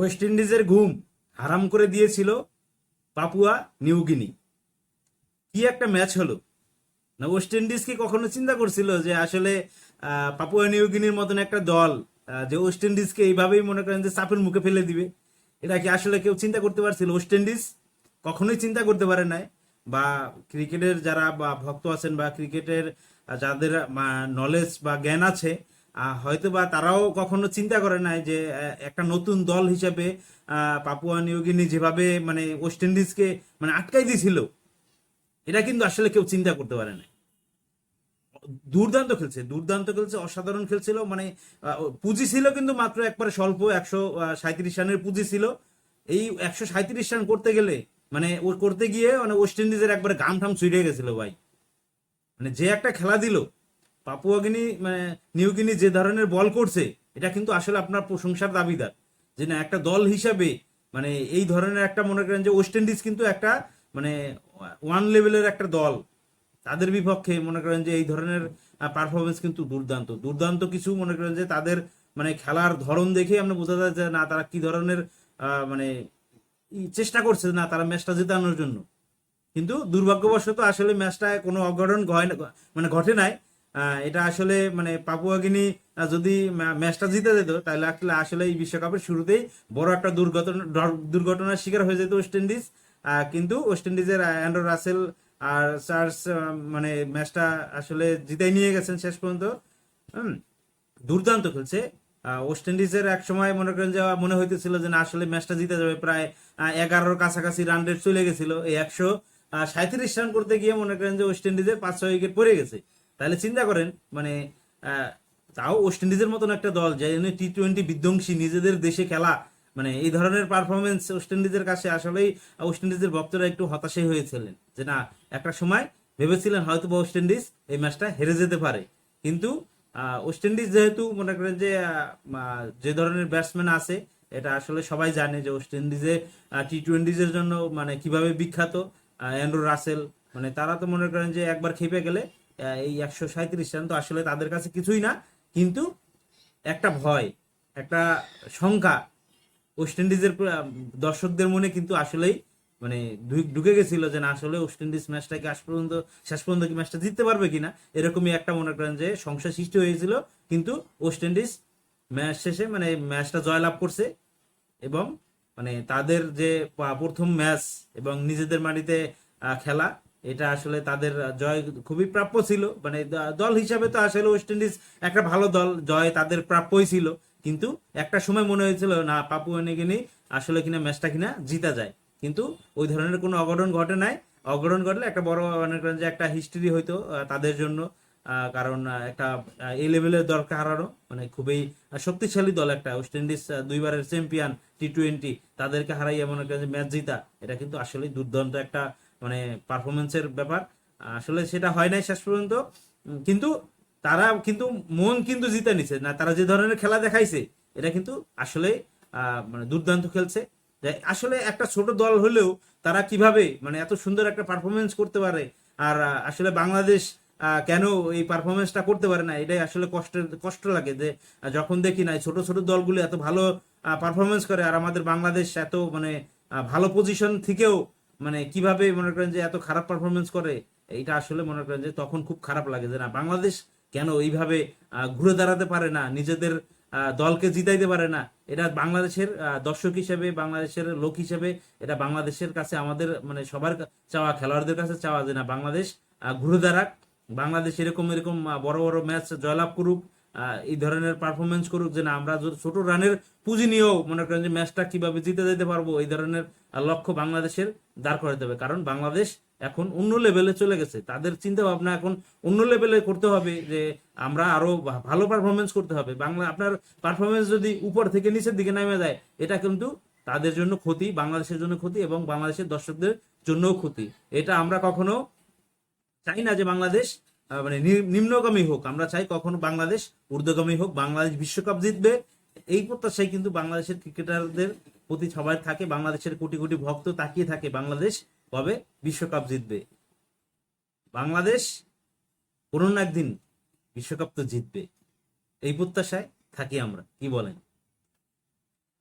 West ইন্ডিজের ঘুম হারাম করে দিয়েছিল পাপুয়া নিউগিনি কি একটা ম্যাচ হলো। না ওয়েস্ট ইন্ডিজ কি কখনো চিন্তা করছিল যে আসলে পাপুয়া নিউগিনির মতন একটা দল যে ওয়েস্ট ইন্ডিজকে এইভাবেই মনে করেন যে চাপের মুখে ফেলে দিবে? এটা কি আসলে কেউ চিন্তা করতে পারছিল? ওয়েস্ট ইন্ডিজ কখনোই চিন্তা করতে পারে নাই। বা ক্রিকেটের যারা বা ভক্ত আছেন বা ক্রিকেটের যাদের নলেজ বা জ্ঞান আছে আহ, হয়তো বা তারাও কখনো চিন্তা করে নাই যে একটা নতুন দল হিসাবে পাপুয়া নিউগিনি যেভাবে মানে ওয়েস্ট ইন্ডিজকে মানে আটকাই দিয়েছিল এটা কিন্তু আসলে কেউ চিন্তা করতে পারে না দুর্দান্ত খেলছে দুর্দান্ত খেলছে অসাধারণ খেলছিল মানে পুঁজি ছিল কিন্তু মাত্র একবারে স্বল্প একশো সাঁত্রিশ রানের পুঁজি ছিল। এই একশো সাঁত্রিশ রান করতে গেলে মানে ও করতে গিয়ে মানে ওয়েস্ট ইন্ডিজের একবারে ঘাম ঠাম ছুটে গেছিল ভাই। মানে যে একটা খেলা দিল পাপুয়াগিনি মানে নিউগিনি যে ধরনের বল করছে, এটা কিন্তু আসলে আপনার প্রশংসার দাবিদার। যে না, একটা দল হিসাবে মানে এই ধরনের একটা, মনে করেন যে ওয়েস্ট ইন্ডিজ কিন্তু একটা মানে ওয়ান লেভেলের একটা দল। তাদের বিপক্ষে, মনে করেন যে এই ধরনের পারফরমেন্স কিন্তু দুর্দান্ত। দুর্দান্ত কিছু, মনে করেন যে তাদের মানে খেলার ধরন দেখে আমরা বোঝা যায় যে না, তারা কি ধরনের মানে চেষ্টা করছে না, তারা ম্যাচটা জেতানোর জন্য। কিন্তু দুর্ভাগ্যবশত আসলে ম্যাচটা কোনো অঘটন হয় মানে ঘটে নাই। এটা আসলে মানে পাপুয়াগিনি যদি ম্যাচটা জিতে যেত, তাহলে আসলে এই বিশ্বকাপের শুরুতেই বড় একটা দুর্ঘটনা দুর্ঘটনার শিকার হয়ে যেত ওয়েস্ট ইন্ডিজ। কিন্তু ওয়েস্ট ইন্ডিজের অ্যান্ড্রো রাসেল আর চার্লস মানে ম্যাচটা আসলে জিতাই নিয়ে গেছেন শেষ পর্যন্ত। দুর্দান্ত খেলছে। ওয়েস্ট ইন্ডিজের এক সময় মনে করেন যে মনে হইতেছিল যে, না, আসলে ম্যাচটা জিতে যাবে। প্রায় এগারোর কাছাকাছি রান রেট চলে গেছিল, এই একশো সাঁত্রিশ রান করতে গিয়ে মনে করেন যে, ওয়েস্ট ইন্ডিজের পাঁচ ছয় উইকেট পড়ে গেছে। তাহলে চিন্তা করেন মানে তাও ওয়েস্ট ইন্ডিজের মতন একটা দল যে টি টোয়েন্টি বিধ্বংসী, নিজেদের দেশে খেলা মানে এই ধরনের পারফরমেন্স ওয়েস্ট ইন্ডিজের কাছে আসলেই ওয়েস্ট ইন্ডিজের ভক্তরা একটু হতাশাই হয়েছিলেন, যে না, একটা সময় ভেবেছিলেন হয়তো বা ওয়েস্ট ইন্ডিজ এই ম্যাচটা হেরে যেতে পারে। কিন্তু ওয়েস্ট ইন্ডিজ যেহেতু মনে করেন যে যে ধরনের ব্যাটসম্যান আছে, এটা আসলে সবাই জানে যে ওয়েস্ট ইন্ডিজে টি টোয়েন্টিজের জন্য মানে কীভাবে বিখ্যাত অ্যান্ড্রু রাসেল মানে তারা তো মনে করেন যে একবার খেপে গেলে এই একশো সাঁত্রিশ রান তো আসলে তাদের কাছে কিছুই না। কিন্তু একটা ভয়, একটা শঙ্কা ওয়েস্ট ইন্ডিজের দর্শকদের মনে কিন্তু আসলেই মানে ঢুকে গেছিল যে না, আসলে ওয়েস্ট ইন্ডিজ ম্যাচটাকে আজ পর্যন্ত, শেষ পর্যন্ত কি ম্যাচটা জিততে পারবে কিনা? এরকমই একটা মনে করেন যে সংশয় সৃষ্টি হয়েছিল। কিন্তু ওয়েস্ট ইন্ডিজ ম্যাচ শেষে মানে ম্যাচটা জয়লাভ করছে এবং মানে তাদের যে প্রথম ম্যাচ এবং নিজেদের মাটিতে খেলা এটা আসলে তাদের জয় খুবই প্রাপ্য ছিল। মানে দল হিসাবে তো আসলে ওয়েস্ট ইন্ডিজ একটা ভালো দল, জয় তাদের প্রাপ্যই ছিল। কিন্তু একটা সময় মনে হয়েছিল, না পাপু নিগিনি আসলে কিনা ম্যাচটা কিনা জিতা যায়। কিন্তু ওই ধরনের কোনো অঘটন ঘটে নাই। অঘটন ঘটলে একটা বড় মনে করেন যে একটা হিস্ট্রি হয়তো তাদের জন্য কারণ একটা এই লেভেলের দরকার হারানো মানে খুবই শক্তিশালী দল একটা ওয়েস্ট ইন্ডিজ দুইবারের চ্যাম্পিয়ন টি টোয়েন্টি তাদেরকে হারাইয়া মনে করেন যে ম্যাচ জিতা, এটা কিন্তু আসলে দুর্দান্ত একটা মানে পারফরমেন্সের ব্যাপার। আসলে সেটা হয় নাই শেষ পর্যন্ত। কিন্তু তারা কিন্তু মন কিন্তু জিতে নিছে। না, তারা যে ধরনের খেলা দেখাইছে, এটা কিন্তু আসলে মানে দুর্দান্ত খেলছে। আসলে একটা ছোট দল হলেও তারা কীভাবে মানে এত সুন্দর একটা পারফরমেন্স করতে পারে? আর আসলে বাংলাদেশ কেন এই পারফরমেন্সটা করতে পারে না? এটাই আসলে কষ্টের, কষ্ট লাগে যে যখন দেখি না ছোট ছোট দলগুলো এত ভালো পারফরমেন্স করে, আর আমাদের বাংলাদেশ এত মানে ভালো পজিশন থেকেও মানে কীভাবে মনে করেন যে এত খারাপ পারফরমেন্স করে? এটা আসলে মনে করেন যে তখন খুব খারাপ লাগে যে না, বাংলাদেশ কেন এইভাবে ঘুরে দাঁড়াতে পারে না, নিজেদের দলকে জিতাইতে পারে না? এটা বাংলাদেশের দর্শক হিসেবে, বাংলাদেশের লোক হিসেবে, এটা বাংলাদেশের কাছে আমাদের মানে সবার চাওয়া, খেলোয়াড়দের কাছে চাওয়া যে না, বাংলাদেশ ঘুরে দাঁড়াক। বাংলাদেশ এরকম এরকম বড় বড় ম্যাচ জয়লাভ করুক। এই ধরনের পারফরমেন্স করুক যে না, আমরা ছোট রানের পুঁজি নিয়েও মনে করেন যে ম্যাচটা কীভাবে জিতে যেতে পারব, এই ধরনের লক্ষ্য বাংলাদেশের দাঁড় করাতে হবে। কারণ বাংলাদেশ এখন অন্য লেভেলে চলে গেছে। তাদের চিন্তা ভাবনা এখন অন্য লেভেলে করতে হবে যে, আমরা আরও ভালো পারফরমেন্স করতে হবে। বাংলা, আপনার পারফরমেন্স যদি উপর থেকে নিচের দিকে নেমে যায়, এটা কিন্তু তাদের জন্য ক্ষতি, বাংলাদেশের জন্য ক্ষতি এবং বাংলাদেশের দর্শকদের জন্যও ক্ষতি। এটা আমরা কখনো চাই না যে বাংলাদেশ মানে নিম্নগামী হোক, আমরা চাই কখনো বাংলাদেশ ঊর্ধ্বগামী হোক, বাংলাদেশ বিশ্বকাপ জিতবে। এই প্রত্যাশাই কিন্তু বাংলাদেশের ক্রিকেটারদের প্রতি সবাই থাকে, বাংলাদেশের কোটি কোটি ভক্ত তাকিয়ে থাকে, বাংলাদেশ কবে বিশ্বকাপ জিতবে। বাংলাদেশ কোনো না একদিন বিশ্বকাপ তো জিতবে। এই প্রত্যাশায় থাকি আমরা, কি বলেন?